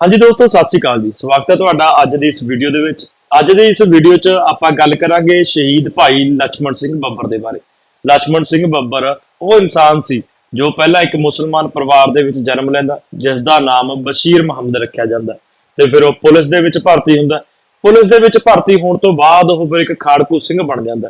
ਹਾਂਜੀ ਦੋਸਤੋ, ਸਤਿ ਸ਼੍ਰੀ ਅਕਾਲ ਜੀ। ਸਵਾਗਤ ਹੈ ਤੁਹਾਡਾ ਅੱਜ ਦੀ ਇਸ ਵੀਡੀਓ ਦੇ ਵਿੱਚ। ਅੱਜ ਦੇ ਇਸ ਵੀਡੀਓ 'ਚ ਆਪਾਂ ਗੱਲ ਕਰਾਂਗੇ ਸ਼ਹੀਦ ਭਾਈ ਲਛਮਣ ਸਿੰਘ ਬੱਬਰ ਦੇ ਬਾਰੇ। ਲਛਮਣ ਸਿੰਘ ਬੱਬਰ, ਉਹ ਇਨਸਾਨ ਸੀ ਜੋ ਪਹਿਲਾਂ ਇੱਕ ਮੁਸਲਮਾਨ ਪਰਿਵਾਰ ਦੇ ਵਿੱਚ ਜਨਮ ਲੈਂਦਾ ਜਿਸ ਦਾ ਨਾਮ ਬਸ਼ੀਰ ਮੁਹੰਮਦ ਰੱਖਿਆ ਜਾਂਦਾ। ਤੇ ਫਿਰ ਉਹ ਪੁਲਿਸ ਦੇ ਵਿੱਚ ਭਰਤੀ ਹੁੰਦਾ। ਪੁਲਿਸ ਦੇ ਵਿੱਚ ਭਰਤੀ ਹੋਣ ਤੋਂ ਬਾਅਦ ਉਹ ਫਿਰ ਇੱਕ ਖਾੜਕੂ ਸਿੰਘ ਬਣ ਜਾਂਦਾ।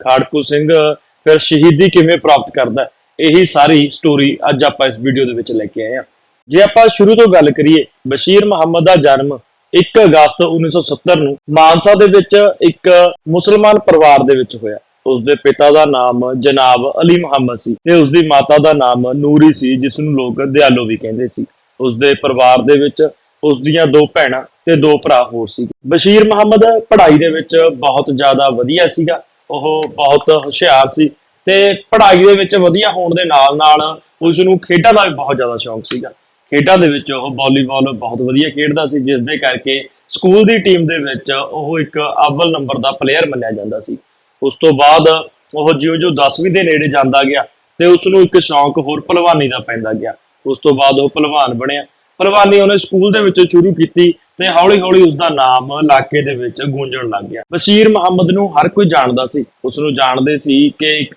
ਖਾੜਕੂ ਸਿੰਘ ਫਿਰ ਸ਼ਹੀਦੀ ਕਿਵੇਂ ਪ੍ਰਾਪਤ ਕਰਦਾ, ਇਹੀ ਸਾਰੀ ਸਟੋਰੀ ਅੱਜ ਆਪਾਂ ਇਸ ਵੀਡੀਓ ਦੇ ਵਿੱਚ ਲੈ ਕੇ ਆਏ ਹਾਂ। ਜੇ ਆਪਾਂ ਸ਼ੁਰੂ ਤੋਂ ਗੱਲ ਕਰੀਏ, ਬਸ਼ੀਰ ਮੁਹੰਮਦ ਦਾ ਜਨਮ 1 ਅਗਸਤ 1970 ਨੂੰ ਮਾਨਸਾ ਦੇ ਵਿੱਚ ਇੱਕ ਮੁਸਲਮਾਨ ਪਰਿਵਾਰ ਦੇ ਵਿੱਚ ਹੋਇਆ। ਉਸ ਦੇ ਪਿਤਾ ਦਾ ਨਾਮ ਜਨਾਬ ਅਲੀ ਮੁਹੰਮਦ ਸੀ ਤੇ ਉਸ ਦੀ ਮਾਤਾ ਦਾ ਨਾਮ ਨੂਰੀ ਸੀ ਜਿਸ ਨੂੰ ਲੋਕ ਦਿਆਲੋ ਵੀ ਕਹਿੰਦੇ ਸੀ। ਉਸ ਦੇ ਪਰਿਵਾਰ ਦੇ ਵਿੱਚ ਉਸ ਦੀਆਂ ਦੋ ਭੈਣਾਂ ਤੇ ਦੋ ਭਰਾ ਹੋਰ ਸੀ। ਬਸ਼ੀਰ ਮੁਹੰਮਦ ਪੜ੍ਹਾਈ ਦੇ ਵਿੱਚ ਬਹੁਤ ਜ਼ਿਆਦਾ ਵਧੀਆ ਸੀਗਾ। ਉਹ ਬਹੁਤ ਹੁਸ਼ਿਆਰ ਸੀ ਤੇ ਪੜ੍ਹਾਈ ਦੇ ਵਿੱਚ ਵਧੀਆ ਹੋਣ ਦੇ ਨਾਲ ਨਾਲ ਉਸ ਨੂੰ ਖੇਡਾਂ ਦਾ ਵੀ ਬਹੁਤ ਜ਼ਿਆਦਾ ਸ਼ੌਂਕ ਸੀਗਾ। ਖੇਡਾਂ ਦੇ ਵਿੱਚ ਉਹ ਵਾਲੀਬਾਲ ਬਹੁਤ ਵਧੀਆ ਖੇਡਦਾ ਸੀ ਜਿਸ ਦੇ ਕਰਕੇ ਸਕੂਲ ਦੀ ਟੀਮ ਦੇ ਵਿੱਚ ਉਹ ਇੱਕ ਅਵਲ ਨੰਬਰ ਦਾ ਪਲੇਅਰ ਮੰਨਿਆ ਜਾਂਦਾ ਸੀ। ਉਸ ਤੋਂ ਬਾਅਦ ਉਹ ਜਿਉਂ-ਜਿਉਂ 10ਵੀਂ ਦੇ ਨੇੜੇ ਜਾਂਦਾ ਗਿਆ ਤੇ ਉਸ ਨੂੰ ਇੱਕ ਸ਼ੌਂਕ ਹੋਰ ਪਹਿਲਵਾਨੀ ਦਾ ਪੈਂਦਾ ਗਿਆ। ਉਸ ਤੋਂ ਬਾਅਦ ਉਹ ਪਹਿਲਵਾਨ ਬਣਿਆ। ਪਹਿਲਵਾਨੀ ਉਹਨੇ ਸਕੂਲ ਦੇ ਵਿੱਚ ਸ਼ੁਰੂ ਕੀਤੀ ਤੇ ਹੌਲੀ-ਹੌਲੀ ਉਸ ਦਾ ਨਾਮ ਇਲਾਕੇ ਦੇ ਵਿੱਚ ਗੂੰਜਣ ਲੱਗ ਗਿਆ। ਬਸ਼ੀਰ ਮੁਹੰਮਦ ਨੂੰ ਹਰ ਕੋਈ ਜਾਣਦਾ ਸੀ। ਉਸ ਨੂੰ ਜਾਣਦੇ ਸੀ ਕਿ ਇੱਕ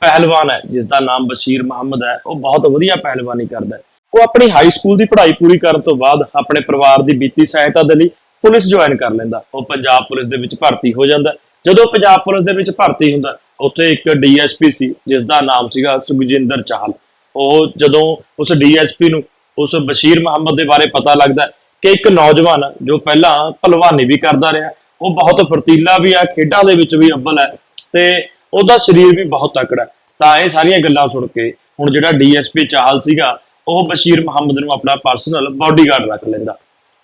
ਪਹਿਲਵਾਨ ਹੈ ਜਿਸ ਦਾ ਨਾਮ ਬਸ਼ੀਰ ਮੁਹੰਮਦ ਹੈ। ਉਹ ਬਹੁਤ ਵਧੀਆ ਪਹਿਲਵਾਨੀ ਕਰਦਾ ਹੈ। ਉਹ ਆਪਣੀ ਹਾਈ ਸਕੂਲ ਦੀ ਪੜ੍ਹਾਈ ਪੂਰੀ ਕਰਨ ਤੋਂ ਬਾਅਦ ਆਪਣੇ ਪਰਿਵਾਰ ਦੀ ਵਿੱਤੀ ਸਹਾਇਤਾ ਦੇ ਲਈ ਪੁਲਿਸ ਜੁਆਇਨ ਕਰ ਲੈਂਦਾ। ਉਹ ਪੰਜਾਬ ਪੁਲਿਸ ਦੇ ਵਿੱਚ ਭਰਤੀ ਹੋ ਜਾਂਦਾ। ਜਦੋਂ ਪੰਜਾਬ ਪੁਲਿਸ ਦੇ ਵਿੱਚ ਭਰਤੀ ਹੁੰਦਾ, ਉੱਥੇ ਇੱਕ ਡੀਐਸਪੀ ਸੀ ਜਿਸ ਦਾ ਨਾਮ ਸੀਗਾ ਸੁਖਜਿੰਦਰ ਚਾਹਲ। ਉਹ ਜਦੋਂ ਉਸ ਡੀਐਸਪੀ ਨੂੰ, ਉਸ ਬਸ਼ੀਰ ਮੁਹੰਮਦ ਦੇ ਬਾਰੇ ਪਤਾ ਲੱਗਦਾ ਕਿ ਇੱਕ ਨੌਜਵਾਨ ਜੋ ਪਹਿਲਾਂ ਭਲਵਾਨੀ ਵੀ ਕਰਦਾ ਰਿਹਾ, ਉਹ ਬਹੁਤ ਫਰਤੀਲਾ ਵੀ ਆ, ਖੇਡਾਂ ਦੇ ਵਿੱਚ ਵੀ ਅੱਵਲ ਹੈ ਤੇ ਉਹਦਾ ਸਰੀਰ ਵੀ ਬਹੁਤ ਤਕੜਾ। ਹੈ। ਤਾਂ ਇਹ ਸਾਰੀਆਂ ਗੱਲਾਂ ਸੁਣ ਕੇ ਹੁਣ ਜਿਹੜਾ ਡੀਐਸਪੀ ਚਾਹਲ ਸੀਗਾ ਉਹ ਬਸ਼ੀਰ ਮੁਹੰਮਦ ਨੂੰ ਆਪਣਾ ਪਰਸਨਲ ਬਾਡੀਗਾਰਡ ਰੱਖ ਲੈਂਦਾ।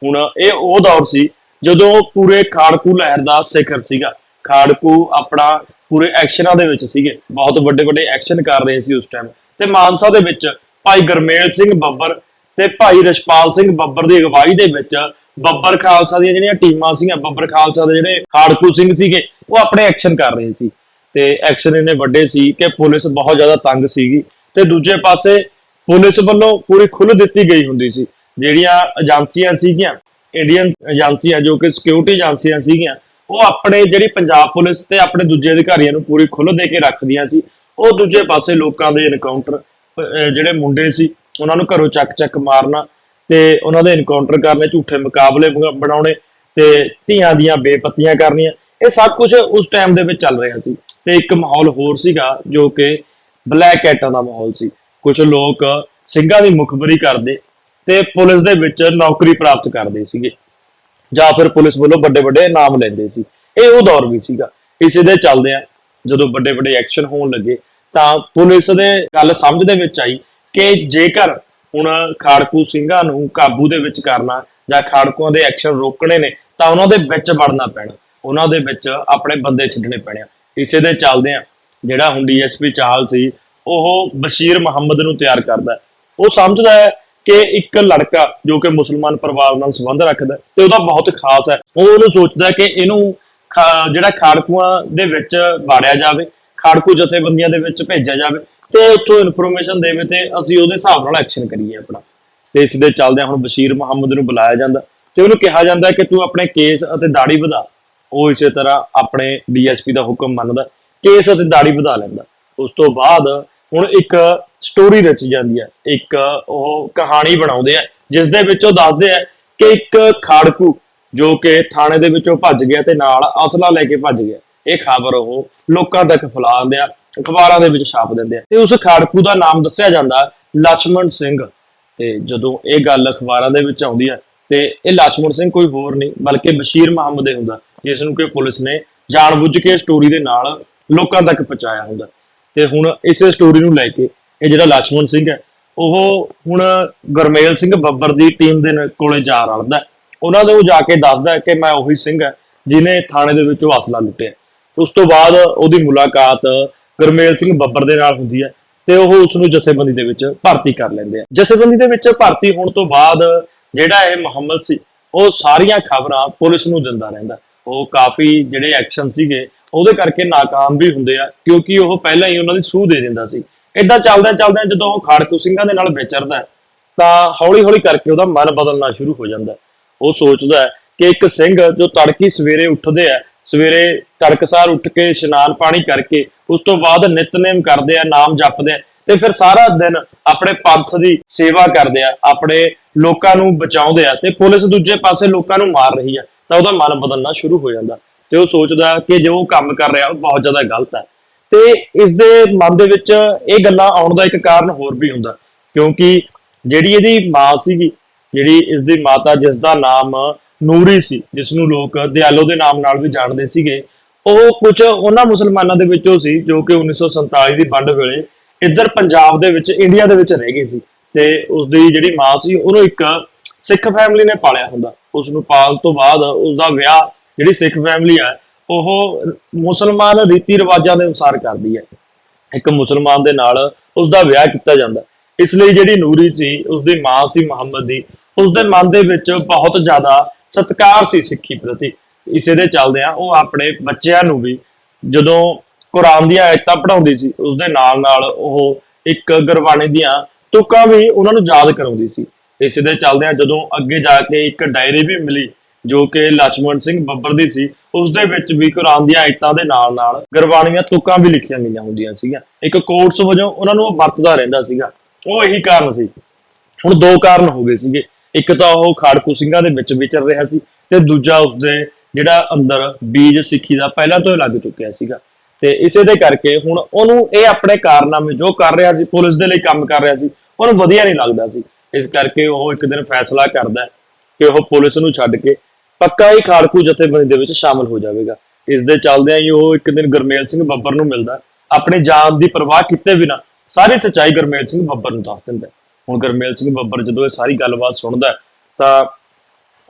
ਹੁਣ ਇਹ ਉਹ ਦੌਰ ਸੀ ਜਦੋਂ ਪੂਰੇ ਖਾੜਕੂ ਲਹਿਰ ਦਾ ਸਿਖਰ ਸੀਗਾ। ਖਾੜਕੂ ਆਪਣਾ ਪੂਰੇ ਐਕਸ਼ਨਾਂ ਦੇ ਵਿੱਚ ਸੀਗੇ। ਬਹੁਤ ਵੱਡੇ ਵੱਡੇ ਐਕਸ਼ਨ ਕਰ ਰਹੇ ਸੀ ਉਸ ਟਾਈਮ ਤੇ ਮਾਨਸਾ ਦੇ ਵਿੱਚ ਭਾਈ ਗਰਮੇਲ ਸਿੰਘ ਬੱਬਰ ਤੇ ਭਾਈ ਰਸ਼ਪਾਲ ਸਿੰਘ ਬੱਬਰ ਦੀ ਅਗਵਾਈ ਦੇ ਵਿੱਚ ਬੱਬਰ ਖਾਲਸਾ ਦੀਆਂ ਜਿਹੜੀਆਂ ਟੀਮਾਂ ਸੀਗੀਆਂ, ਬੱਬਰ ਖਾਲਸਾ ਦੇ ਜਿਹੜੇ ਖਾੜਕੂ ਸਿੰਘ ਸੀਗੇ, ਉਹ ਆਪਣੇ ਐਕਸ਼ਨ ਕਰ ਰਹੇ ਸੀ। ਤੇ ਐਕਸ਼ਨ ਇਹਨੇ ਵੱਡੇ ਸੀ ਕਿ ਪੁਲਿਸ ਬਹੁਤ ਜ਼ਿਆਦਾ ਤੰਗ ਸੀਗੀ। ਤੇ ਦੂਜੇ ਪਾਸੇ ਪੁਲਿਸ ਵੱਲੋਂ ਪੂਰੀ ਖੁੱਲ੍ਹ ਦਿੱਤੀ ਗਈ ਹੁੰਦੀ ਸੀ। ਜਿਹੜੀਆਂ ਏਜੰਸੀਆਂ ਸੀਗੀਆਂ ਇੰਡੀਅਨ ਏਜੰਸੀਆਂ ਜੋ ਕਿ ਸਿਕਿਉਰਿਟੀ ਏਜੰਸੀਆਂ ਸੀਗੀਆਂ, ਉਹ ਆਪਣੇ ਜਿਹੜੀ ਪੰਜਾਬ ਪੁਲਿਸ ਤੇ ਆਪਣੇ ਦੂਜੇ ਅਧਿਕਾਰੀਆਂ ਨੂੰ ਪੂਰੀ ਖੁੱਲ੍ਹ ਦੇ ਕੇ ਰੱਖਦੀਆਂ ਸੀ। ਉਹ ਦੂਜੇ ਪਾਸੇ ਲੋਕਾਂ ਦੇ ਇਨਕਾਊਂਟਰ ਜਿਹੜੇ ਮੁੰਡੇ ਸੀ, ਉਹਨਾਂ ਨੂੰ ਘਰੋਂ ਚੱਕ ਚੱਕ ਮਾਰਨਾ ਤੇ ਉਹਨਾਂ ਦੇ ਇਨਕਾਊਂਟਰ ਕਰਨੇ ਝੂਠੇ ਮੁਕਾਬਲੇ ਬਣਾਉਣੇ ਤੇ ਧੀਆਂ ਦੀਆਂ ਬੇਪੱਤੀਆਂ ਕਰਨੀਆਂ। ਇਹ ਸਭ ਕੁਝ ਉਸ ਟਾਈਮ ਦੇ ਵਿੱਚ ਚੱਲ ਰਿਹਾ ਸੀ ਤੇ ਇੱਕ ਮਾਹੌਲ ਹੋਰ ਸੀਗਾ ਜੋ ਕਿ ਬਲੈਕ ਐਟਾਂ ਦਾ ਮਾਹੌਲ ਸੀ। ਕੁਝ ਲੋਕ ਸਿੰਘਾਂ ਦੀ ਮੁਖਬਰੀ ਕਰਦੇ ਤੇ ਪੁਲਿਸ ਦੇ ਵਿੱਚ ਨੌਕਰੀ ਪ੍ਰਾਪਤ ਕਰਦੇ ਸੀਗੇ। ਜਾਂ ਫਿਰ ਪੁਲਿਸ ਵੱਲੋਂ ਵੱਡੇ ਵੱਡੇ ਇਨਾਮ ਲੈਂਦੇ ਸੀ। ਇਹ ਉਹ ਦੌਰ ਵੀ ਸੀਗਾ। ਇਸੇ ਦੇ ਚੱਲਦੇ ਆ ਜਦੋਂ ਵੱਡੇ ਵੱਡੇ ਐਕਸ਼ਨ ਹੋਣ ਲੱਗੇ ਤਾਂ ਪੁਲਿਸ ਦੇ ਗੱਲ ਸਮਝ ਦੇ ਵਿੱਚ ਆਈ ਕਿ ਜੇਕਰ ਹੁਣ ਖਾੜਕੂ ਸਿੰਘਾਂ ਨੂੰ ਕਾਬੂ ਦੇ ਵਿੱਚ ਕਰਨਾ ਜਾਂ ਖਾੜਕੂਆਂ ਦੇ ਐਕਸ਼ਨ ਰੋਕਣੇ ਨੇ ਤਾਂ ਉਹਨਾਂ ਦੇ ਵਿੱਚ ਵੜਨਾ ਪੈਣਾ। ਉਹਨਾਂ ਦੇ ਵਿੱਚ ਆਪਣੇ ਬੰਦੇ ਛੱਡਣੇ ਪੈਣੇ ਆ। ਇਸੇ ਦੇ ਚੱਲਦੇ ਆ ਜਿਹੜਾ ਹੁਣ ਡੀਐਸਪੀ ਚਾਹਲ ਸੀ ਉਹ ਬਸ਼ੀਰ ਮੁਹੰਮਦ ਨੂੰ ਤਿਆਰ ਕਰਦਾ ਉਹ ਸਮਝਦਾ ਹੈ ਕਿ ਇੱਕ ਲੜਕਾ ਜੋ ਕਿ ਮੁਸਲਮਾਨ ਪਰਿਵਾਰ ਨਾਲ ਸੰਬੰਧ ਰੱਖਦਾ ਤੇ ਉਹਦਾ ਬਹੁਤ ਖਾਸ ਹੈ। ਉਹ ਉਹਨੂੰ ਸੋਚਦਾ ਕਿ ਇਹਨੂੰ ਜਿਹੜਾ ਖਾੜਕੂਆਂ ਦੇ ਵਿੱਚ ਵਾੜਿਆ ਜਾਵੇ, ਖਾੜਕੂ ਜਥੇਬੰਦੀਆਂ ਦੇ ਵਿੱਚ ਭੇਜਿਆ ਜਾਵੇ ਤੇ ਉੱਥੋਂ ਇਨਫੋਰਮੇਸ਼ਨ ਦੇਵੇ ਤੇ ਅਸੀਂ ਉਹਦੇ ਹਿਸਾਬ ਨਾਲ ਐਕਸ਼ਨ ਕਰੀਏ ਆਪਣਾ। ਤੇ ਇਸ ਦੇ ਚੱਲਦਿਆਂ ਹੁਣ ਬਸ਼ੀਰ ਮੁਹੰਮਦ ਨੂੰ ਬੁਲਾਇਆ ਜਾਂਦਾ ਤੇ ਉਹਨੂੰ ਕਿਹਾ ਜਾਂਦਾ ਕਿ ਤੂੰ ਆਪਣੇ ਕੇਸ ਅਤੇ ਦਾੜੀ ਵਧਾ। ਉਹ ਇਸੇ ਤਰ੍ਹਾਂ ਆਪਣੇ ਡੀਐਸਪੀ ਦਾ ਹੁਕਮ ਮੰਨਦਾ, ਕੇਸ ਅਤੇ ਦਾੜੀ ਵਧਾ ਲੈਂਦਾ। ਉਸ ਤੋਂ ਬਾਅਦ ਹੁਣ ਇੱਕ ਸਟੋਰੀ ਰਚੀ ਜਾਂਦੀ ਹੈ, ਇੱਕ ਉਹ ਕਹਾਣੀ ਬਣਾਉਂਦੇ ਆ ਜਿਸ ਦੇ ਵਿੱਚ ਉਹ ਦੱਸਦੇ ਆ ਕਿ ਇੱਕ ਖਾੜਕੂ ਜੋ ਕਿ ਥਾਣੇ ਦੇ ਵਿੱਚੋਂ ਭੱਜ ਗਿਆ ਤੇ ਨਾਲ ਅਸਲਾ ਲੈ ਕੇ ਭੱਜ ਗਿਆ। ਇਹ ਖਬਰ ਉਹ ਲੋਕਾਂ ਤੱਕ ਫੈਲਾਉਂਦੇ ਆ, ਅਖਬਾਰਾਂ ਦੇ ਵਿੱਚ ਛਾਪ ਦਿੰਦੇ ਆ। ਤੇ ਉਸ ਖਾੜਕੂ ਦਾ ਨਾਮ ਦੱਸਿਆ ਜਾਂਦਾ ਲਛਮਣ ਸਿੰਘ। ਤੇ ਜਦੋਂ ਇਹ ਗੱਲ ਅਖਬਾਰਾਂ ਦੇ ਵਿੱਚ ਆਉਂਦੀ ਹੈ, ਤੇ ਇਹ ਲਛਮਣ ਸਿੰਘ ਕੋਈ ਹੋਰ ਨਹੀਂ, ਬਲਕਿ ਬਸ਼ੀਰ ਮੁਹੰਮਦ ਹੁੰਦਾ, ਜਿਸ ਨੂੰ ਕਿ ਪੁਲਿਸ ਨੇ ਜਾਣਬੁੱਝ ਕੇ ਸਟੋਰੀ ਦੇ ਨਾਲ ਲੋਕਾਂ ਤੱਕ ਪਹੁੰਚਾਇਆ ਹੁੰਦਾ। ਤੇ ਹੁਣ ਇਸੇ ਸਟੋਰੀ ਨੂੰ ਲੈ ਕੇ ਇਹ ਜਿਹੜਾ ਲక్ష్మణ ਸਿੰਘ ਹੈ, ਉਹ ਹੁਣ ਗਰਮੇਲ ਸਿੰਘ ਬੱਬਰ ਦੀ ਟੀਮ ਦੇ ਕੋਲੇ ਜਾ ਰਲਦਾ ਉਹਨਾਂ ਦੇ ਉਹ ਜਾ ਕੇ ਦੱਸਦਾ ਕਿ ਮੈਂ ਉਹੀ ਸਿੰਘ ਹੈ ਜਿਨੇ ਥਾਣੇ ਦੇ ਵਿੱਚੋਂ ਅਸਲਾ ਲੁੱਟਿਆ ਉਸ ਤੋਂ ਬਾਅਦ ਉਹਦੀ ਮੁਲਾਕਾਤ ਗਰਮੇਲ ਸਿੰਘ ਬੱਬਰ ਦੇ ਨਾਲ ਹੁੰਦੀ ਹੈ ਤੇ ਉਹ ਉਸ ਨੂੰ ਜਥੇਬੰਦੀ ਦੇ ਵਿੱਚ ਭਰਤੀ ਕਰ ਲੈਂਦੇ ਆ ਜਥੇਬੰਦੀ ਦੇ ਵਿੱਚ ਭਰਤੀ ਹੋਣ ਤੋਂ ਬਾਅਦ ਜਿਹੜਾ ਇਹ ਮੁਹੰਮਦ ਸੀ, ਉਹ ਸਾਰੀਆਂ ਖਬਰਾਂ ਪੁਲਿਸ ਨੂੰ ਦਿੰਦਾ ਰਹਿੰਦਾ ਉਹ ਕਾਫੀ ਜਿਹੜੇ ਐਕਸ਼ਨ ਸੀਗੇ ਉਹਦੇ ਕਰਕੇ ਨਾਕਾਮ ਵੀ ਹੁੰਦੇ ਆ, ਕਿਉਂਕਿ ਉਹ ਪਹਿਲਾਂ ਹੀ ਉਹਨਾਂ ਦੀ ਸੂਹ ਦੇ ਦਿੰਦਾ ਸੀ। ਇਦਾਂ ਚੱਲਦਿਆਂ ਚੱਲਦਿਆਂ ਜਦੋਂ ਉਹ ਖਾੜਕੂ ਸਿੰਘਾਂ ਦੇ ਨਾਲ ਵਿਚਰਦਾ ਤਾਂ ਹੌਲੀ-ਹੌਲੀ ਕਰਕੇ ਉਹਦਾ ਮਨ ਬਦਲਣਾ ਸ਼ੁਰੂ ਹੋ ਜਾਂਦਾ ਉਹ ਸੋਚਦਾ ਹੈ ਕਿ ਇੱਕ ਸਿੰਘ ਜੋ ਤੜਕੀ ਸਵੇਰੇ ਉੱਠਦੇ ਆ, ਸਵੇਰੇ ਤੜਕਸਾਰ ਉੱਠ ਕੇ ਇਸ਼ਨਾਨ ਪਾਣੀ ਕਰਕੇ ਉਸ ਤੋਂ ਬਾਅਦ ਨਿਤਨੇਮ ਕਰਦੇ ਆ, ਨਾਮ ਜਪਦੇ ਆ, ਤੇ ਫਿਰ ਸਾਰਾ ਦਿਨ ਆਪਣੇ ਪੰਥ ਦੀ ਸੇਵਾ ਕਰਦੇ ਆ, ਆਪਣੇ ਲੋਕਾਂ ਨੂੰ ਬਚਾਉਂਦੇ ਆ, ਤੇ ਪੁਲਿਸ ਦੂਜੇ ਪਾਸੇ ਲੋਕਾਂ ਨੂੰ ਮਾਰ ਰਹੀ ਆ, ਤਾਂ ਉਹਦਾ ਮਨ ਬਦਲਣਾ ਸ਼ੁਰੂ ਹੋ ਜਾਂਦਾ। ਤੇ ਉਹ ਸੋਚਦਾ ਕਿ ਜੋ ਉਹ ਕੰਮ ਕਰ ਰਿਹਾ ਉਹ ਬਹੁਤ ਜ਼ਿਆਦਾ ਗਲਤ ਹੈ। ਤੇ ਇਸ ਦੇ ਮਨ ਦੇ ਵਿੱਚ ਇਹ ਗੱਲਾਂ ਆਉਣ ਦਾ ਇੱਕ ਕਾਰਨ ਹੋਰ ਵੀ ਹੁੰਦਾ, ਕਿਉਂਕਿ ਜਿਹੜੀ ਇਹਦੀ ਮਾਂ ਸੀਗੀ, ਜਿਹੜੀ ਇਸ ਦੀ ਮਾਤਾ ਜਿਸ ਦਾ ਨਾਮ ਨੂਰੀ ਸੀ ਜਿਸ ਨੂੰ ਲੋਕ ਦਿਆਲੋ ਦੇ ਨਾਮ ਨਾਲ ਵੀ ਜਾਣਦੇ ਸੀਗੇ, ਉਹ ਕੁਝ ਉਹਨਾਂ ਮੁਸਲਮਾਨਾਂ ਦੇ ਵਿੱਚੋਂ ਸੀ ਜੋ ਕਿ 1947 ਦੀ ਵੰਡ ਵੇਲੇ ਇੱਧਰ ਪੰਜਾਬ ਦੇ ਵਿੱਚ, ਇੰਡੀਆ ਦੇ ਵਿੱਚ ਰਹਿ ਗਏ ਸੀ। ਤੇ ਉਸ ਦੀ ਜਿਹੜੀ ਮਾਂ ਸੀ, ਉਹਨੂੰ ਇੱਕ ਸਿੱਖ ਫੈਮਿਲੀ ਨੇ ਪਾਲਿਆ ਹੁੰਦਾ। ਉਸ ਨੂੰ ਪਾਲਣ ਤੋਂ ਬਾਅਦ ਉਸ ਦਾ ਵਿਆਹ ਜਿਹੜੀ ਸਿੱਖ ਫੈਮਿਲੀ ਆ, ਉਹ ਮੁਸਲਮਾਨ ਰੀਤੀ ਰਿਵਾਜਾਂ ਦੇ ਅਨੁਸਾਰ ਕਰਦੀ ਹੈ। ਇੱਕ ਮੁਸਲਮਾਨ ਦੇ ਨਾਲ ਉਸ ਦਾ ਵਿਆਹ ਕੀਤਾ ਜਾਂਦਾ। ਇਸ ਲਈ ਜਿਹੜੀ ਨੂਰੀ ਸੀ ਉਸ ਦੀ ਮਾਂ ਸੀ ਮੁਹੰਮਦ ਦੀ ਉਸ ਦੇ ਮਨ ਦੇ ਵਿੱਚ ਬਹੁਤ ਜ਼ਿਆਦਾ ਸਤਿਕਾਰ ਸੀ ਸਿੱਖੀ ਪ੍ਰਤੀ। ਇਸੇ ਦੇ ਚੱਲਦੇ ਆ ਉਹ ਆਪਣੇ ਬੱਚਿਆਂ ਨੂੰ ਵੀ ਜਦੋਂ ਕੁਰਾਨ ਦੀਆਂ ਆਇਤਾਂ ਪੜ੍ਹਾਉਂਦੀ ਸੀ ਉਸ ਦੇ ਨਾਲ ਨਾਲ ਉਹ ਇੱਕ ਗੁਰਬਾਣੀ ਦੀਆਂ ਤੁਕਾਂ ਵੀ ਉਹਨਾਂ ਨੂੰ ਯਾਦ ਕਰਾਉਂਦੀ ਸੀ। ਇਸੇ ਦੇ ਚੱਲਦੇ ਆ ਜਦੋਂ ਅੱਗੇ ਜਾ ਕੇ ਇੱਕ ਡਾਇਰੀ ਵੀ ਮਿਲੀ ਜੋ ਕਿ ਲਛਮਣ ਸਿੰਘ ਬੱਬਰ ਦੀ ਸੀ ਉਸ ਦੇ ਵਿੱਚ ਵੀ ਕੁਰਾਨ ਦੀਆਂ ਆਇਤਾਂ ਦੇ ਨਾਲ ਨਾਲ ਗੁਰਬਾਣੀਆਂ ਤੁਕਾਂ ਵੀ ਲਿਖੀਆਂ ਗਈਆਂ ਹੁੰਦੀਆਂ ਸੀਗੀਆਂ। ਇੱਕ ਕੋਰਸ ਵਜੋਂ ਉਹਨਾਂ ਨੂੰ ਵਰਤਦਾ ਰਹਿੰਦਾ ਸੀਗਾ। ਉਹ ਇਹੀ ਕਾਰਨ ਸੀ। ਹੁਣ ਦੋ ਕਾਰਨ ਹੋ ਗਏ ਸੀਗੇ। ਇੱਕ ਤਾਂ ਉਹ ਖਾੜਕੂ ਸਿੰਘਾਂ ਦੇ ਵਿੱਚ ਵਿਚਰ ਰਿਹਾ ਸੀ ਤੇ ਦੂਜਾ ਉਸਦੇ ਜਿਹੜਾ ਅੰਦਰ ਬੀਜ ਸਿੱਖੀ ਦਾ ਪਹਿਲਾਂ ਤੋਂ ਹੀ ਲੱਗ ਚੁੱਕਿਆ ਸੀਗਾ। ਤੇ ਇਸੇ ਦੇ ਕਰਕੇ ਹੁਣ ਉਹਨੂੰ ਇਹ ਆਪਣੇ ਕਾਰਨਾਮੇ ਜੋ ਕਰ ਰਿਹਾ ਸੀ, ਪੁਲਿਸ ਦੇ ਲਈ ਕੰਮ ਕਰ ਰਿਹਾ ਸੀ, ਉਹਨੂੰ ਵਧੀਆ ਨਹੀਂ ਲੱਗਦਾ ਸੀ। ਇਸ ਕਰਕੇ ਉਹ ਇੱਕ ਦਿਨ ਫੈਸਲਾ ਕਰਦਾ ਕਿ ਉਹ ਪੁਲਿਸ ਨੂੰ ਛੱਡ ਕੇ ਪੱਕਾ ਹੀ ਖਾੜਕੂ ਜਥੇਬੰਦੀ ਦੇ ਵਿੱਚ ਸ਼ਾਮਲ ਹੋ ਜਾਵੇਗਾ। ਇਸ ਦੇ ਚੱਲਦਿਆਂ ਹੀ ਉਹ ਇੱਕ ਦਿਨ ਗੁਰਮੇਲ ਸਿੰਘ ਬੱਬਰ ਨੂੰ ਮਿਲਦਾ ਆਪਣੀ ਜਾਨ ਦੀ ਪਰਵਾਹ ਕੀਤੇ ਬਿਨਾ ਸਾਰੀ ਸੱਚਾਈ ਗੁਰਮੇਲ ਸਿੰਘ ਬੱਬਰ ਨੂੰ ਦੱਸ ਦਿੰਦਾ ਹੁਣ ਗੁਰਮੇਲ ਸਿੰਘ ਬੱਬਰ ਜਦੋਂ ਇਹ ਸਾਰੀ ਗੱਲਬਾਤ ਸੁਣਦਾ ਤਾਂ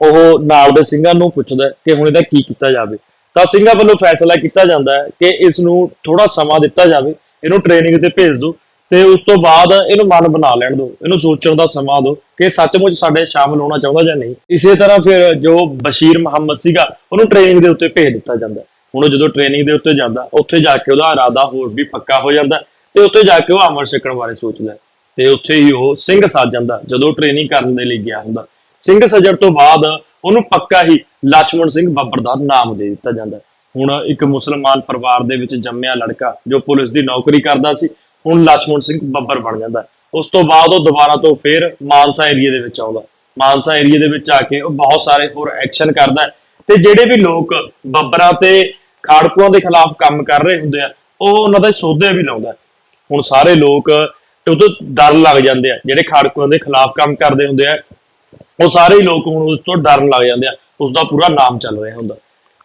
ਉਹ ਨਾਲ ਦੇ ਸਿੰਘਾਂ ਨੂੰ ਪੁੱਛਦਾ ਕਿ ਹੁਣ ਇਹਦਾ ਕੀ ਕੀਤਾ ਜਾਵੇ। ਤਾਂ ਸਿੰਘਾਂ ਵੱਲੋਂ ਫੈਸਲਾ ਕੀਤਾ ਜਾਂਦਾ ਹੈ ਕਿ ਇਸ ਨੂੰ ਥੋੜਾ ਸਮਾਂ ਦਿੱਤਾ ਜਾਵੇ। ਇਹਨੂੰ ਟ੍ਰੇਨਿੰਗ ਤੇ ਭੇਜ ਦਿਓ। ਤੇ ਉਸ ਤੋਂ ਬਾਅਦ ਇਹਨੂੰ ਮਨ ਬਣਾ ਲੈਣ ਦੋ ਇਹਨੂੰ ਸੋਚਣ ਦਾ ਸਮਾਂ ਦੋ ਕਿ ਸੱਚਮੁੱਚ ਸਾਡੇ ਸ਼ਾਮਲ ਹੋਣਾ ਚਾਹੁੰਦਾ ਜਾਂ ਨਹੀਂ। ਇਸੇ ਤਰ੍ਹਾਂ ਫਿਰ ਜੋ ਬਸ਼ੀਰ ਮੁਹੰਮਦ ਸੀਗਾ, ਉਹਨੂੰ ਟ੍ਰੇਨਿੰਗ ਦੇ ਉੱਤੇ ਭੇਜ ਦਿੱਤਾ ਜਾਂਦਾ ਹੁਣ ਜਦੋਂ ਟ੍ਰੇਨਿੰਗ ਦੇ ਉੱਤੇ ਜਾਂਦਾ, ਉੱਥੇ ਜਾ ਕੇ ਉਹਦਾ ਇਰਾਦਾ ਹੋਰ ਵੀ ਪੱਕਾ ਹੋ ਜਾਂਦਾ ਤੇ ਉੱਥੇ ਜਾ ਕੇ ਉਹ ਅਮਰ ਛਕਣ ਬਾਰੇ ਸੋਚਦਾ ਤੇ ਉੱਥੇ ਹੀ ਉਹ ਸਿੰਘ ਸੱਜ ਜਾਂਦਾ, ਜਦੋਂ ਟ੍ਰੇਨਿੰਗ ਕਰਨ ਦੇ ਲਈ ਗਿਆ ਹੁੰਦਾ। ਸਿੰਘ ਸੱਜਣ ਤੋਂ ਬਾਅਦ ਉਹਨੂੰ ਪੱਕਾ ਹੀ ਲక్ష్మణ ਸਿੰਘ ਬੱਬਰ ਦਾ ਨਾਮ ਦੇ ਦਿੱਤਾ ਜਾਂਦਾ ਹੁਣ ਇੱਕ ਮੁਸਲਮਾਨ ਪਰਿਵਾਰ ਦੇ ਵਿੱਚ ਜੰਮਿਆ ਲੜਕਾ, ਜੋ ਪੁਲਿਸ ਦੀ ਨੌਕਰੀ ਕਰਦਾ ਸੀ ਹੁਣ ਲక్ష్మణ ਸਿੰਘ ਬੱਬਰ ਬਣ ਜਾਂਦਾ। ਉਸ ਤੋਂ ਬਾਅਦ ਉਹ ਦੁਬਾਰਾ ਤੋਂ ਫੇਰ ਮਾਨਸਾ ਏਰੀਆ ਦੇ ਵਿੱਚ ਆਉਂਦਾ। ਮਾਨਸਾ ਏਰੀਆ ਦੇ ਵਿੱਚ ਆ ਕੇ ਉਹ ਬਹੁਤ ਸਾਰੇ ਹੋਰ ਐਕਸ਼ਨ ਕਰਦਾ। ਤੇ ਜਿਹੜੇ ਵੀ ਲੋਕ ਬੱਬਰਾਂ ਤੇ ਖਾੜਕੂਆਂ ਦੇ ਖਿਲਾਫ ਕੰਮ ਕਰ ਰਹੇ ਹੁੰਦੇ ਆ, ਉਹ ਉਹਨਾਂ ਦੇ ਸੋਧੇ ਵੀ ਲਾਉਂਦਾ। ਹੁਣ ਸਾਰੇ ਲੋਕ ਉਹ ਤੋਂ ਡਰ ਲੱਗ ਜਾਂਦੇ ਆ, ਜਿਹੜੇ ਖਾੜਕੂਆਂ ਦੇ ਖਿਲਾਫ ਕੰਮ ਕਰਦੇ ਹੁੰਦੇ ਆ, ਉਹ ਸਾਰੇ ਲੋਕ ਹੁਣ ਉਸ ਤੋਂ ਡਰਨ ਲੱਗ ਜਾਂਦੇ ਆ। ਉਸ ਦਾ ਪੂਰਾ ਨਾਮ ਚੱਲ ਰਿਹਾ ਹੁੰਦਾ।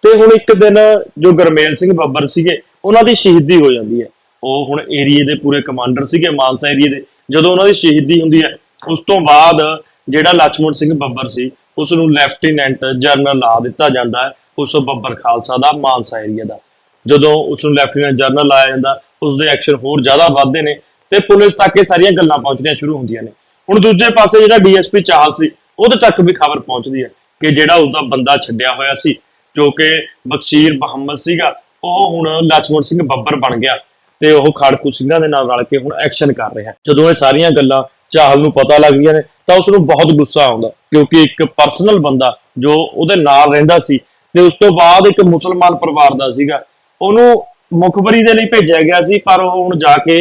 ਤੇ ਹੁਣ ਇੱਕ ਦਿਨ ਜੋ ਗਰਮੇਲ ਸਿੰਘ ਬੱਬਰ ਸੀਗੇ, ਉਹਨਾਂ ਦੀ ਸ਼ਹੀਦੀ ਹੋ ਜਾਂਦੀ ਹੈ। ਉਹ ਹੁਣ ਏਰੀਏ ਦੇ ਪੂਰੇ ਕਮਾਂਡਰ ਸੀਗੇ, ਮਾਨਸਾ ਏਰੀਏ ਦੇ। ਜਦੋਂ ਉਹਨਾਂ ਦੀ ਸ਼ਹੀਦੀ ਹੁੰਦੀ ਹੈ, ਉਸ ਤੋਂ ਬਾਅਦ ਜਿਹੜਾ ਲਛਮਣ ਸਿੰਘ ਬੱਬਰ ਸੀ ਉਸ ਨੂੰ ਲੈਫਟੀਨੈਂਟ ਜਨਰਲ ਲਾ ਦਿੱਤਾ ਜਾਂਦਾ ਹੈ, ਉਸ ਬੱਬਰ ਖਾਲਸਾ ਦਾ, ਮਾਨਸਾ ਏਰੀਏ ਦਾ। ਜਦੋਂ ਉਸ ਨੂੰ ਲੈਫਟੀਨੈਂਟ ਜਨਰਲ ਲਾਇਆ ਜਾਂਦਾ ਉਸ ਦੇ ਐਕਸ਼ਨ ਹੋਰ ਜ਼ਿਆਦਾ ਵੱਧਦੇ ਨੇ ਤੇ ਪੁਲਿਸ ਤੱਕ ਇਹ ਸਾਰੀਆਂ ਗੱਲਾਂ ਪਹੁੰਚਣੀਆਂ ਸ਼ੁਰੂ ਹੁੰਦੀਆਂ ਨੇ। ਹੁਣ ਦੂਜੇ ਪਾਸੇ ਜਿਹੜਾ ਡੀਐਸਪੀ ਚਾਹਲ ਸੀ, ਉਹਦੇ ਤੱਕ ਵੀ ਖਬਰ ਪਹੁੰਚਦੀ ਹੈ ਕਿ ਜਿਹੜਾ ਉਹਦਾ ਬੰਦਾ ਛੱਡਿਆ ਹੋਇਆ ਸੀ, ਜੋ ਕਿ ਬਖਸ਼ੀਰ ਮੁਹੰਮਦ ਸੀਗਾ, ਉਹ ਹੁਣ ਲਛਮਣ ਸਿੰਘ ਬੱਬਰ ਬਣ ਗਿਆ। ਤੇ ਉਹ ਖਾੜਕੂ ਸਿੰਘਾਂ ਦੇ ਨਾਲ ਰਲ ਕੇ ਹੁਣ ਐਕਸ਼ਨ ਕਰ ਰਿਹਾ। ਜਦੋਂ ਇਹ ਸਾਰੀਆਂ ਗੱਲਾਂ ਚਾਹਲ ਨੂੰ ਪਤਾ ਲੱਗਦੀਆਂ ਨੇ, ਤਾਂ ਉਸ ਨੂੰ ਬਹੁਤ ਗੁੱਸਾ ਆਉਂਦਾ, ਕਿਉਂਕਿ ਇੱਕ ਪਰਸਨਲ ਬੰਦਾ ਜੋ ਉਹਦੇ ਨਾਲ ਰਹਿੰਦਾ ਸੀ ਤੇ ਉਸ ਤੋਂ ਬਾਅਦ ਇੱਕ ਮੁਸਲਮਾਨ ਪਰਿਵਾਰ ਦਾ ਸੀਗਾ, ਉਹਨੂੰ ਮੁਖਬਰੀ ਦੇ ਲਈ ਭੇਜਿਆ ਗਿਆ ਸੀ, ਪਰ ਉਹ ਹੁਣ ਜਾ ਕੇ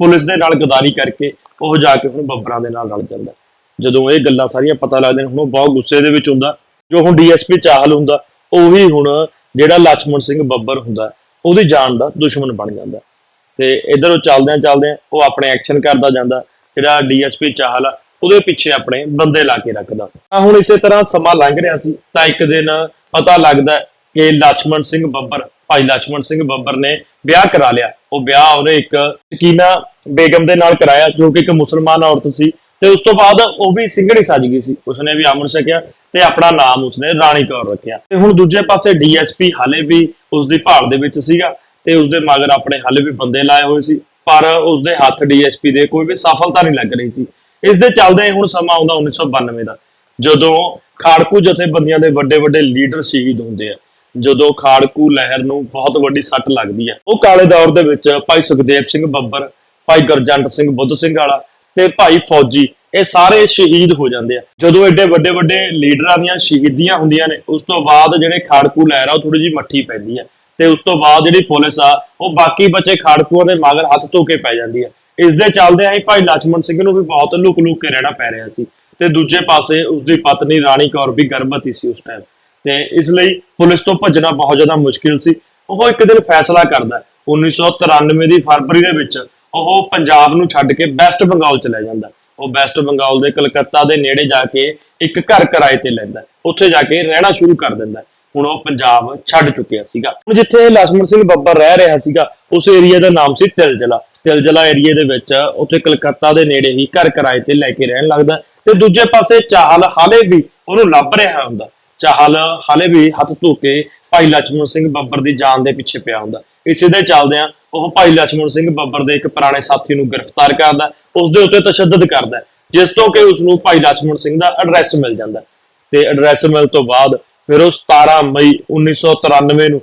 ਪੁਲਿਸ ਦੇ ਨਾਲ ਗਦਾਰੀ ਕਰਕੇ ਉਹ ਜਾ ਕੇ ਹੁਣ ਬੱਬਰਾਂ ਦੇ ਨਾਲ ਰਲ ਜਾਂਦਾ। ਜਦੋਂ ਇਹ ਗੱਲਾਂ ਸਾਰੀਆਂ ਪਤਾ ਲੱਗਦੀਆਂ ਹੁਣ ਉਹ ਬਹੁਤ ਗੁੱਸੇ ਦੇ ਵਿੱਚ ਹੁੰਦਾ। ਜੋ ਹੁਣ ਡੀਐਸਪੀ ਚਾਹਲ ਹੁੰਦਾ, ਉਹੀ ਹੁਣ ਜਿਹੜਾ ਲక్ష్మణ ਸਿੰਘ ਬੱਬਰ ਹੁੰਦਾ, ਉਹਦੀ ਜਾਨ ਦਾ ਦੁਸ਼ਮਣ ਬਣ ਜਾਂਦਾ। ਤੇ ਇਧਰ ਉਹ ਚੱਲਦਿਆਂ ਚੱਲਦਿਆਂ ਉਹ ਆਪਣੇ ਐਕਸ਼ਨ ਕਰਦਾ ਜਾਂਦਾ, ਜਿਹੜਾ ਡੀਐਸਪੀ ਚਾਹਲ ਆ, ਉਹਦੇ ਪਿੱਛੇ ਆਪਣੇ ਬੰਦੇ ਲਾ ਕੇ ਰੱਖਦਾ। ਤਾਂ ਹੁਣ ਇਸੇ ਤਰ੍ਹਾਂ ਸਮਾਂ ਲੰਘ ਰਿਹਾ ਸੀ, ਤਾਂ ਇੱਕ ਦਿਨ ਪਤਾ ਲੱਗਦਾ ਕਿ ਲక్ష్మణ ਸਿੰਘ ਬੱਬਰ, ਭਾਈ ਲక్ష్మణ ਸਿੰਘ ਬੱਬਰ ਨੇ ਵਿਆਹ ਕਰਾ ਲਿਆ। ਉਹ ਵਿਆਹ ਉਹਨੇ ਇੱਕ ਸਕੀਨਾ ਬੇਗਮ ਦੇ ਨਾਲ ਕਰਾਇਆ, ਜੋ ਕਿ ਇੱਕ ਮੁਸਲਮਾਨ ਔਰਤ ਸੀ ਤੇ ਉਸ ਤੋਂ ਬਾਅਦ ਉਹ ਵੀ ਸਿੰਘਣੀ ਸੱਜ ਗਈ ਸੀ। ਉਸਨੇ ਵੀ ਅਮਰ ਛਕਿਆ ਤੇ ਆਪਣਾ ਨਾਮ ਉਸਨੇ ਰਾਣੀ ਕੌਰ ਰੱਖਿਆ। ਤੇ ਹੁਣ ਦੂਜੇ ਪਾਸੇ ਡੀਐਸਪੀ ਹਾਲੇ ਵੀ ਉਸ ਦੀ ਭਾਲ ਦੇ ਵਿੱਚ ਸੀਗਾ। ਤੇ ਉਸਦੇ ਮਗਰ ਆਪਣੇ ਹੱਲ ਵੀ ਬੰਦੇ ਲਾਏ ਹੋਏ ਸੀ, ਪਰ ਉਸਦੇ ਹੱਥ ਡੀਐਸਪੀ ਦੇ ਕੋਈ ਵੀ ਸਫਲਤਾ ਨਹੀਂ ਲੱਗ ਰਹੀ ਸੀ। ਇਸ ਦੇ ਚੱਲਦੇ ਹੁਣ ਸਮਾਂ ਆਉਂਦਾ 1992 ਦਾ, ਜਦੋਂ ਖਾੜਕੂ ਜਥੇਬੰਦੀਆਂ ਦੇ ਵੱਡੇ ਵੱਡੇ ਲੀਡਰ ਸ਼ਹੀਦ ਹੁੰਦੇ ਆ, ਜਦੋਂ ਖਾੜਕੂ ਲਹਿਰ ਨੂੰ ਬਹੁਤ ਵੱਡੀ ਸੱਟ ਲੱਗਦੀ ਹੈ ਉਹ ਕਾਲੇ ਦੌਰ ਦੇ ਵਿੱਚ ਭਾਈ ਸੁਖਦੇਵ ਸਿੰਘ ਬੱਬਰ, ਭਾਈ ਗੁਰਜੰਟ ਸਿੰਘ ਬੁੱਧ ਸਿੰਘ ਵਾਲਾ ਤੇ ਭਾਈ ਫੌਜੀ, ਇਹ ਸਾਰੇ ਸ਼ਹੀਦ ਹੋ ਜਾਂਦੇ ਆ। ਜਦੋਂ ਐਡੇ ਵੱਡੇ ਵੱਡੇ ਲੀਡਰਾਂ ਦੀਆਂ ਸ਼ਹੀਦੀਆਂ ਹੁੰਦੀਆਂ ਨੇ, ਉਸ ਤੋਂ ਬਾਅਦ ਜਿਹੜੇ ਖਾੜਕੂ ਲਹਿਰ ਆ, ਉਹ ਥੋੜੀ ਜਿਹੀ ਮੱਠੀ ਪੈਂਦੀ ਆ। ਤੇ ਉਸ ਤੋਂ ਬਾਅਦ ਜਿਹੜੀ ਪੁਲਿਸ ਆ, ਉਹ ਬਾਕੀ ਬਚੇ ਖਾੜਕੂਆਂ ਦੇ ਮਗਰ ਹੱਥ ਧੋ ਕੇ ਪੈ ਜਾਂਦੀ ਹੈ ਇਸ ਦੇ ਚੱਲਦੇ ਆਹੀ ਭਾਈ ਲਛਮਣ ਸਿੰਘ ਨੂੰ ਵੀ ਬਹੁਤ ਲੁਕ-ਲੁਕ ਕੇ ਰਹਿਣਾ ਪੈ ਰਿਹਾ ਸੀ। ਤੇ ਦੂਜੇ ਪਾਸੇ ਉਸ ਦੀ ਪਤਨੀ ਰਾਣੀ ਕੌਰ ਵੀ ਗਰਭਵਤੀ ਸੀ ਉਸ ਟਾਈਮ ਤੇ ਇਸ ਲਈ ਪੁਲਿਸ ਤੋਂ ਭੱਜਣਾ ਬਹੁਤ ਜ਼ਿਆਦਾ ਮੁਸ਼ਕਿਲ ਸੀ। ਉਹ ਇੱਕ ਦਿਨ ਫੈਸਲਾ ਕਰਦਾ 1993 ਦੀ ਫਰਵਰੀ ਦੇ ਵਿੱਚ ਉਹ ਪੰਜਾਬ ਨੂੰ ਛੱਡ ਕੇ ਵੈਸਟ ਬੰਗਾਲ ਚ ਲੈ ਜਾਂਦਾ ਉਹ ਵੈਸਟ ਬੰਗਾਲ ਦੇ ਕਲਕੱਤਾ ਦੇ ਨੇੜੇ ਜਾ ਕੇ ਇੱਕ ਘਰ ਕਿਰਾਏ ਤੇ ਲੈਂਦਾ ਉੱਥੇ ਜਾ ਕੇ ਰਹਿਣਾ ਸ਼ੁਰੂ ਕਰ ਦਿੰਦਾ ਹੁਣ ਉਹ ਪੰਜਾਬ ਛੱਡ ਚੁੱਕਿਆ ਸੀਗਾ। ਹੁਣ ਜਿੱਥੇ ਲਖਮਣ ਸਿੰਘ ਬੱਬਰ ਰਹਿ ਰਿਹਾ ਸੀਗਾ, ਉਸ ਏਰੀਆ ਦਾ ਨਾਮ ਸੀ ਤਿਲਜਲਾ। ਤਿਲਜਲਾ ਏਰੀਆ ਦੇ ਵਿੱਚ ਉੱਥੇ ਕਲਕੱਤਾ ਦੇ ਨੇੜੇ ਹੀ ਘਰ ਕਿਰਾਏ ਤੇ ਲੈ ਕੇ ਰਹਿਣ ਲੱਗਦਾ ਤੇ ਦੂਜੇ ਪਾਸੇ ਚਾਹਲ ਹਾਲੇ ਵੀ ਉਹਨੂੰ ਲੱਭ ਰਿਹਾ ਹੁੰਦਾ। ਚਾਹਲ ਹਾਲੇ ਵੀ ਹੱਥ ਧੋ ਕੇ ਭਾਈ ਲਖਮਣ ਸਿੰਘ ਬੱਬਰ ਦੀ ਜਾਨ ਦੇ ਪਿੱਛੇ ਪਿਆ ਹੁੰਦਾ। ਇਸੇ ਦੇ ਚੱਲਦਿਆਂ ਉਹ ਭਾਈ ਲਖਮਣ ਸਿੰਘ ਬੱਬਰ ਦੇ ਇੱਕ ਪੁਰਾਣੇ ਸਾਥੀ ਨੂੰ ਗ੍ਰਿਫਤਾਰ ਕਰਦਾ ਉਸ ਦੇ ਉੱਤੇ ਤਸ਼ੱਦਦ ਕਰਦਾ ਜਿਸ ਤੋਂ ਕਿ ਉਸ ਨੂੰ ਭਾਈ ਲਖਮਣ ਸਿੰਘ ਦਾ ਐਡਰੈਸ ਮਿਲ ਜਾਂਦਾ ਤੇ ਐਡਰੈਸ ਮਿਲ ਤੋਂ ਬਾਅਦ ਫਿਰ ਉਹ 17 ਮਈ 1993 ਨੂੰ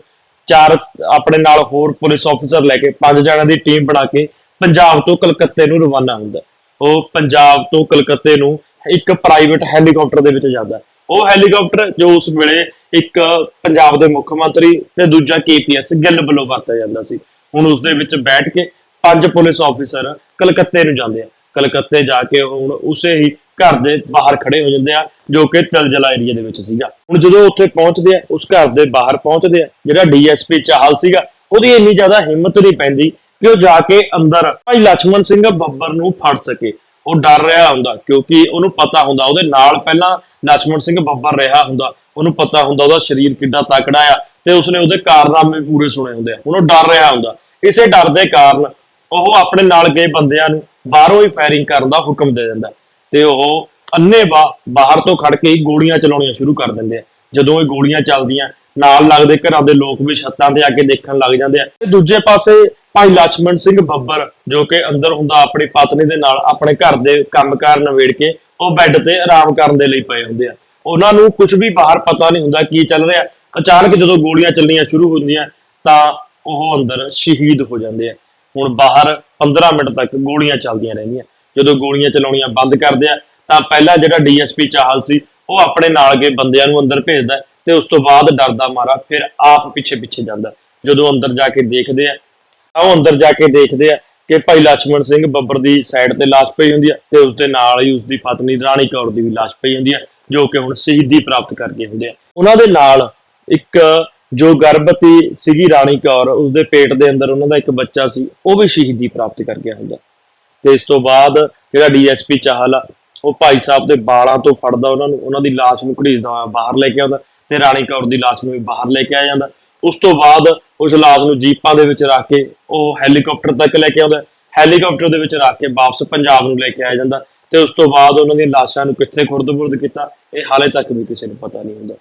ਚਾਰ ਆਪਣੇ ਨਾਲ ਹੋਰ ਪੁਲਿਸ ਅਫਸਰ ਲੈ ਕੇ ਪੰਜ ਜਣਿਆਂ ਦੀ ਟੀਮ ਬਣਾ ਕੇ ਪੰਜਾਬ ਤੋਂ ਕਲਕੱਤੇ ਨੂੰ ਰਵਾਨਾ ਹੁੰਦਾ ਉਹ ਪੰਜਾਬ ਤੋਂ ਕਲਕੱਤੇ ਨੂੰ ਇੱਕ ਪ੍ਰਾਈਵੇਟ ਹੈਲੀਕਾਪਟਰ ਦੇ ਵਿੱਚ ਜਾਂਦਾ ਉਹ ਹੈਲੀਕਾਪਟਰ ਜੋ ਉਸ ਵੇਲੇ ਇੱਕ ਪੰਜਾਬ ਦੇ ਮੁੱਖ ਮੰਤਰੀ ਤੇ ਦੂਜਾ ਕੇਪੀਐਸ ਗਿੱਲ ਵੱਲੋਂ ਵਰਤਿਆ ਜਾਂਦਾ ਸੀ। ਹੁਣ ਉਸ ਦੇ ਵਿੱਚ ਬੈਠ ਕੇ ਪੰਜ ਪੁਲਿਸ ਅਫਸਰ ਕਲਕੱਤੇ ਨੂੰ ਜਾਂਦੇ ਆ। ਕਲਕੱਤੇ ਜਾ ਕੇ ਹੁਣ ਉਸੇ ਹੀ ਘਰ ਦੇ ਬਾਹਰ ਖੜੇ ਹੋ ਜਾਂਦੇ ਆ। ਜੋ ਕਿ ਤਲਜਲਾ ਏਰੀਆ ਦੇ ਵਿੱਚ ਸੀਗਾ। ਹੁਣ ਜਦੋਂ ਉੱਥੇ ਪਹੁੰਚਦੇ ਆ, ਉਸ ਘਰ ਦੇ ਬਾਹਰ ਪਹੁੰਚਦੇ ਆ, ਜਿਹੜਾ ਡੀਐਸਪੀ ਚਾਹਲ ਸੀਗਾ, ਉਹਦੀ ਇੰਨੀ ਜ਼ਿਆਦਾ ਹਿੰਮਤ ਨਹੀਂ ਪੈਂਦੀ ਕਿ ਉਹ ਜਾ ਕੇ ਅੰਦਰ ਭਾਈ ਲక్ష్మణ ਸਿੰਘ ਬੱਬਰ ਨੂੰ ਫੜ ਸਕੇ। ਉਹ ਡਰ ਰਿਹਾ ਹੁੰਦਾ, ਕਿਉਂਕਿ ਉਹਨੂੰ ਪਤਾ ਹੁੰਦਾ, ਉਹਦੇ ਨਾਲ ਪਹਿਲਾਂ ਲక్ష్మణ ਸਿੰਘ ਬੱਬਰ ਰਿਹਾ ਹੁੰਦਾ। ਉਹਨੂੰ ਪਤਾ ਹੁੰਦਾ ਉਹਦਾ ਸਰੀਰ ਕਿੱਡਾ ਤਕੜਾ ਆ ਤੇ ਉਸਨੇ ਉਹਦੇ ਕਾਰਨਾਮੇ ਪੂਰੇ ਸੁਣੇ ਹੁੰਦੇ ਆ। ਉਹਨੂੰ ਡਰ ਰਿਹਾ ਹੁੰਦਾ। ਇਸੇ ਡਰ ਦੇ ਕਾਰਨ ਉਹ ਆਪਣੇ ਨਾਲ ਗਏ ਬੰਦਿਆਂ ਨੂੰ ਬਾਹਰੋਂ ਹੀ ਫਾਇਰਿੰਗ ਕਰਨ ਦਾ ਹੁਕਮ ਦੇ ਦਿੰਦਾ। ਤੇ ਉਹ ਅੰਨੇਵਾ ਬਾਹਰ ਤੋਂ ਖੜ ਕੇ ਹੀ ਗੋਲੀਆਂ ਚਲਾਉਣੀਆਂ ਸ਼ੁਰੂ ਕਰ ਦਿੰਦੇ ਆ। ਜਦੋਂ ਇਹ ਗੋਲੀਆਂ ਚੱਲਦੀਆਂ, ਨਾਲ ਲੱਗਦੇ ਘਰਾਂ ਦੇ ਲੋਕ ਵੀ ਛੱਤਾਂ ਤੇ ਆ ਕੇ ਦੇਖਣ ਲੱਗ ਜਾਂਦੇ ਆ। ਤੇ ਦੂਜੇ ਪਾਸੇ ਭਾਈ ਲਛਮਣ ਸਿੰਘ ਬੱਬਰ, ਜੋ ਕਿ ਅੰਦਰ ਹੁੰਦਾ ਆਪਣੀ ਪਤਨੀ ਦੇ ਨਾਲ, ਆਪਣੇ ਘਰ ਦੇ ਕੰਮਕਾਰ ਨਵੇੜ ਕੇ ਉਹ ਬੈੱਡ ਤੇ ਆਰਾਮ ਕਰਨ ਦੇ ਲਈ ਪਏ ਹੁੰਦੇ ਆ। ਉਹਨਾਂ ਨੂੰ ਕੁਝ ਵੀ ਬਾਹਰ ਪਤਾ ਨਹੀਂ ਹੁੰਦਾ ਕੀ ਚੱਲ ਰਿਹਾ। ਅਚਾਨਕ ਜਦੋਂ ਗੋਲੀਆਂ ਚੱਲਣੀਆਂ ਸ਼ੁਰੂ ਹੁੰਦੀਆਂ, ਤਾਂ ਉਹ ਅੰਦਰ ਸ਼ਹੀਦ ਹੋ ਜਾਂਦੇ ਆ। ਹੁਣ ਬਾਹਰ 15 ਮਿੰਟ ਤੱਕ ਗੋਲੀਆਂ ਚੱਲਦੀਆਂ ਰਹਿੰਦੀਆਂ। ਜਦੋਂ ਗੋਲੀਆਂ ਚਲਾਉਣੀਆਂ ਬੰਦ ਕਰਦੇ ਆ ਤਾਂ ਪਹਿਲਾਂ ਜਿਹੜਾ ਡੀਐਸਪੀ ਚਾਹਲ ਸੀ, ਉਹ ਆਪਣੇ ਨਾਲ ਗਏ, ਬੰਦਿਆਂ ਨੂੰ ਅੰਦਰ ਭੇਜਦਾ ਤੇ ਉਸ ਤੋਂ ਬਾਅਦ ਡਰਦਾ ਮਾਰਾ ਫਿਰ ਆਪ ਪਿੱਛੇ ਪਿੱਛੇ ਜਾਂਦਾ ਜਦੋਂ ਅੰਦਰ ਜਾ ਕੇ ਦੇਖਦੇ ਆ, ਤਾਂ ਉਹ ਅੰਦਰ ਜਾ ਕੇ ਦੇਖਦੇ ਆ ਕਿ ਭਾਈ ਲక్ష్మణ ਸਿੰਘ ਬੱਬਰ ਦੀ ਸਾਈਡ ਤੇ ਲਾਸ਼ ਪਈ ਹੁੰਦੀ ਹੈ ਤੇ ਉਸ ਦੇ ਨਾਲ ਹੀ ਉਸ ਦੀ ਪਤਨੀ ਰਾਣੀ ਕੌਰ ਦੀ ਵੀ ਲਾਸ਼ ਪਈ ਹੁੰਦੀ ਹੈ ਜੋ ਕਿ ਹੁਣ ਸ਼ਹੀਦੀ ਪ੍ਰਾਪਤ ਕਰ ਗਏ ਹੁੰਦੇ ਆ। ਉਹਨਾਂ ਦੇ ਨਾਲ ਇੱਕ ਜੋ ਗਰਭਵਤੀ ਸੀਗੀ ਰਾਣੀ ਕੌਰ ਉਸ ਦੇ ਪੇਟ ਦੇ ਅੰਦਰ ਉਹਨਾਂ ਦਾ ਇੱਕ ਬੱਚਾ ਸੀ, ਉਹ ਵੀ ਸ਼ਹੀਦੀ ਪ੍ਰਾਪਤ ਕਰ ਗਿਆ ਹੁੰਦਾ ਤੇ ਇਸ ਤੋਂ ਬਾਅਦ ਜਿਹੜਾ ਡੀਐਸਪੀ ਚਾਹਲ ਆ ਉਹ ਭਾਈ ਸਾਹਿਬ ਦੇ ਬਾਲਾਂ ਤੋਂ ਫੜਦਾ ਉਹਨਾਂ ਨੂੰ, ਉਹਨਾਂ ਦੀ ਲਾਸ਼ ਨੂੰ ਘੜੀਸਦਾ ਹੋਇਆ, ਬਾਹਰ ਲੈ ਕੇ ਆਉਂਦਾ ਤੇ ਰਾਣੀ ਕੌਰ ਦੀ ਲਾਸ਼ ਨੂੰ ਵੀ ਬਾਹਰ ਲੈ ਕੇ ਆ ਜਾਂਦਾ। ਉਸ ਤੋਂ ਬਾਅਦ ਉਸ ਲਾਸ਼ ਨੂੰ ਜੀਪਾਂ ਦੇ ਵਿੱਚ ਰੱਖ ਕੇ ਉਹ ਹੈਲੀਕਾਪਟਰ ਤੱਕ ਲੈ ਕੇ ਆਉਂਦਾ। ਹੈਲੀਕਾਪਟਰ ਦੇ ਵਿੱਚ ਰੱਖ ਕੇ ਵਾਪਸ ਪੰਜਾਬ ਨੂੰ ਲੈ ਕੇ ਆਇਆ ਜਾਂਦਾ ਤੇ ਉਸ ਤੋਂ ਬਾਅਦ ਉਹਨਾਂ ਦੀਆਂ ਲਾਸ਼ਾਂ ਨੂੰ ਕਿੱਥੇ ਖੁਰਦ-ਬੁਰਦ ਕੀਤਾ, ਇਹ ਹਾਲੇ ਤੱਕ ਵੀ ਕਿਸੇ ਨੂੰ ਪਤਾ ਨਹੀਂ ਹੁੰਦਾ।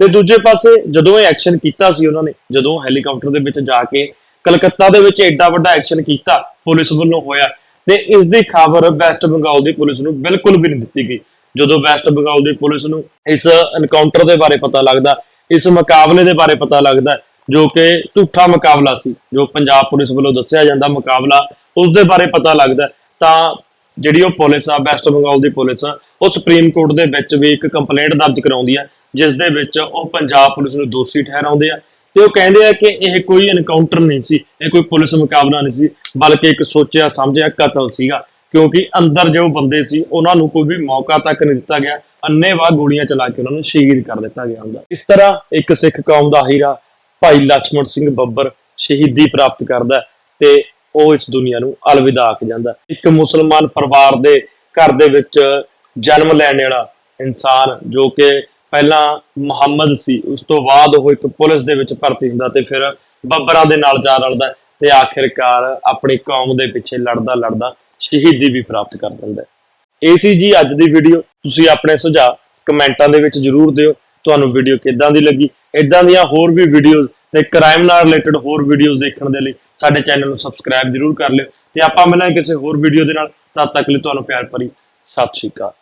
ਤੇ ਦੂਜੇ ਪਾਸੇ ਜਦੋਂ ਇਹ ਐਕਸ਼ਨ ਕੀਤਾ ਸੀ ਉਹਨਾਂ ਨੇ, ਜਦੋਂ ਹੈਲੀਕਾਪਟਰ ਦੇ ਵਿੱਚ ਜਾ ਕੇ ਕਲਕੱਤਾ ਦੇ ਵਿੱਚ ਐਡਾ ਵੱਡਾ ਐਕਸ਼ਨ ਕੀਤਾ, ਪੁਲਿਸ ਵੱਲੋਂ ਹੋਇਆ ਤੇ ਇਸ ਦੀ ਖਬਰ ਵੈਸਟ ਬੰਗਾਲ ਦੀ ਪੁਲਿਸ ਨੂੰ ਬਿਲਕੁਲ ਵੀ ਨਹੀਂ ਦਿੱਤੀ ਗਈ। ਜਦੋਂ ਵੈਸਟ ਬੰਗਾਲ ਦੀ ਪੁਲਿਸ ਨੂੰ ਇਸ ਐਨਕਾਊਂਟਰ ਦੇ ਬਾਰੇ ਪਤਾ ਲੱਗਦਾ, ਇਸ ਮੁਕਾਬਲੇ ਦੇ ਬਾਰੇ ਪਤਾ ਲੱਗਦਾ, ਜੋ ਕਿ ਝੂਠਾ ਮੁਕਾਬਲਾ ਸੀ, ਜੋ ਪੰਜਾਬ ਪੁਲਿਸ ਵੱਲੋਂ ਦੱਸਿਆ ਜਾਂਦਾ ਮੁਕਾਬਲਾ ਉਸ ਦੇ ਬਾਰੇ ਪਤਾ ਲੱਗਦਾ। ਤਾਂ ਜਿਹੜੀ ਉਹ ਪੁਲਿਸ ਆ, ਵੈਸਟ ਬੰਗਾਲ ਦੀ ਪੁਲਿਸ ਆ, ਉਹ ਸੁਪਰੀਮ ਕੋਰਟ ਦੇ ਵਿੱਚ ਵੀ ਇੱਕ ਕੰਪਲੇਂਟ ਦਰਜ ਕਰਾਉਂਦੀ ਆ, ਜਿਸ ਦੇ ਵਿੱਚ ਉਹ ਪੰਜਾਬ ਪੁਲਿਸ ਨੂੰ ਦੋਸ਼ੀ ਠਹਿਰਾਉਂਦੇ ਆ ਤੇ ਉਹ ਕਹਿੰਦੇ ਆ ਕਿ ਇਹ ਕੋਈ ਐਨਕਾਊਂਟਰ ਨਹੀਂ ਸੀ, ਇਹ ਕੋਈ ਪੁਲਿਸ ਮੁਕਾਬਲਾ ਨਹੀਂ ਸੀ, ਬਲਕਿ ਇੱਕ ਸੋਚਿਆ, ਸਮਝਿਆ ਕਤਲ ਸੀਗਾ। ਕਿਉਂਕਿ ਅੰਦਰ ਜੋ ਬੰਦੇ ਸੀ, ਉਹਨਾਂ ਨੂੰ ਕੋਈ ਵੀ ਮੌਕਾ ਤੱਕ ਨਹੀਂ ਦਿੱਤਾ ਗਿਆ। ਅੰਨੇਵਾਹ ਗੋਲੀਆਂ ਚਲਾ ਕੇ ਉਹਨਾਂ ਨੂੰ ਸ਼ਹੀਦ ਕਰ ਦਿੱਤਾ ਗਿਆ ਹੁੰਦਾ। ਇਸ ਤਰ੍ਹਾਂ ਇੱਕ ਸਿੱਖ ਕੌਮ ਦਾ ਹੀਰਾ ਭਾਈ ਲਛਮਣ ਸਿੰਘ ਬੱਬਰ ਸ਼ਹੀਦੀ ਪ੍ਰਾਪਤ ਕਰਦਾ ਤੇ ਉਹ ਇਸ ਦੁਨੀਆ ਨੂੰ ਅਲਵਿਦਾ ਆਖ ਜਾਂਦਾ ਇੱਕ ਮੁਸਲਮਾਨ ਪਰਿਵਾਰ ਦੇ ਘਰ ਦੇ ਵਿੱਚ ਜਨਮ ਲੈਣ ਵਾਲਾ ਇਨਸਾਨ ਜੋ ਕਿ ਪਹਿਲਾਂ ਮੁਹੰਮਦ ਸੀ, ਉਸ ਤੋਂ ਬਾਅਦ ਉਹ ਇੱਕ ਪੁਲਿਸ ਦੇ ਵਿੱਚ ਭਰਤੀ ਹੁੰਦਾ ਤੇ ਫਿਰ ਬੱਬਰਾਂ ਦੇ ਨਾਲ ਜਾ ਰਲਦਾ ਹੈ ਤੇ ਆਖਿਰਕਾਰ ਆਪਣੀ ਕੌਮ ਦੇ ਪਿੱਛੇ ਲੜਦਾ ਲੜਦਾ ਸ਼ਹੀਦੀ ਵੀ ਪ੍ਰਾਪਤ ਕਰ ਦਿੰਦਾ ਇਹ ਸੀ ਜੀ ਅੱਜ ਦੀ ਵੀਡੀਓ ਤੁਸੀਂ ਆਪਣੇ ਸੁਝਾਅ ਕਮੈਂਟਾਂ ਦੇ ਵਿੱਚ ਜਰੂਰ ਦਿਓ। ਤੁਹਾਨੂੰ ਵੀਡੀਓ ਕਿੱਦਾਂ ਦੀ ਲੱਗੀ? ਇਦਾਂ ਦੀਆਂ ਹੋਰ ਵੀ ਵੀਡੀਓਜ਼ ਤੇ ਕ੍ਰਾਈਮ ਨਾਲ ਰਿਲੇਟਡ ਹੋਰ ਵੀਡੀਓਜ਼ ਦੇਖਣ ਦੇ ਲਈ ਸਾਡੇ ਚੈਨਲ ਨੂੰ ਸਬਸਕ੍ਰਾਈਬ ਜਰੂਰ ਕਰ ਲਿਓ। ਤੇ ਆਪਾਂ ਮਿਲਾਂਗੇ ਕਿਸੇ ਹੋਰ ਵੀਡੀਓ ਦੇ ਨਾਲ। ਤਦ ਤੱਕ ਲਈ ਤੁਹਾਨੂੰ ਪਿਆਰ ਭਰੀ ਸਤਿ ਸ਼੍ਰੀ ਅਕਾਲ।